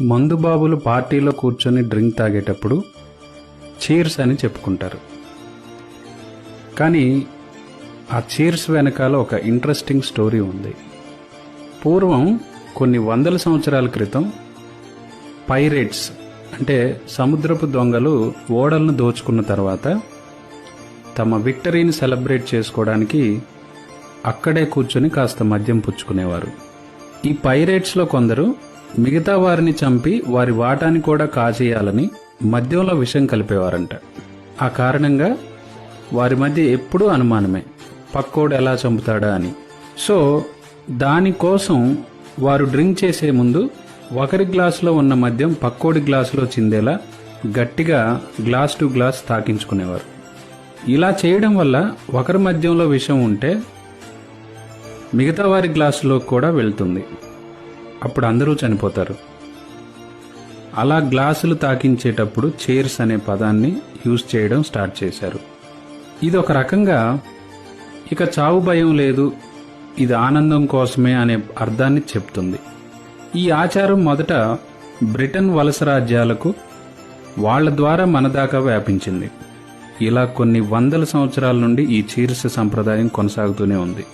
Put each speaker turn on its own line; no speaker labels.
మందుబాబులు పార్టీలో కూర్చొని డ్రింక్ తాగేటప్పుడు చీర్స్ అని చెప్పుకుంటారు. కానీ ఆ చీర్స్ వెనకాల ఒక ఇంట్రెస్టింగ్ స్టోరీ ఉంది. పూర్వం కొన్ని వందల సంవత్సరాల క్రితం పైరేట్స్ అంటే సముద్రపు దొంగలు ఓడలను దోచుకున్న తర్వాత తమ విక్టరీని సెలబ్రేట్ చేసుకోవడానికి అక్కడే కూర్చొని కాస్త మద్యం పుచ్చుకునేవారు. ఈ పైరేట్స్లో కొందరు మిగతా వారిని చంపి వారి వాటాని కూడా కాజేయాలని మద్యంలో విషం కలిపేవారంట. ఆ కారణంగా వారి మధ్య ఎప్పుడూ అనుమానమే పక్కోడు ఎలా చంపుతాడా అని. సో దానికోసం వారు డ్రింక్ చేసే ముందు ఒకరి గ్లాసులో ఉన్న మద్యం పక్కోడి గ్లాసులో చిందేలా గట్టిగా గ్లాస్ టు గ్లాస్ తాకించుకునేవారు. ఇలా చేయడం వల్ల ఒకరి మద్యంలో విషం ఉంటే మిగతా వారి గ్లాసులో కూడా వెళ్తుంది. అప్పుడు అందరూ చనిపోతారు. అలా గ్లాసులు తాకించేటప్పుడు చైర్స్ అనే పదాన్ని యూజ్ చేయడం స్టార్ట్ చేశారు. ఇది ఒక రకంగా ఇక చావు భయం లేదు ఇది ఆనందం కోసమే అనే అర్థాన్ని చెప్తుంది. ఈ ఆచారం మొదట బ్రిటన్ వలస రాజ్యాలకు వాళ్ళ ద్వారా మన దాకా వ్యాపించింది. ఇలా కొన్ని వందల సంవత్సరాల నుండి ఈ చీర్స్ సంప్రదాయం కొనసాగుతూనే ఉంది.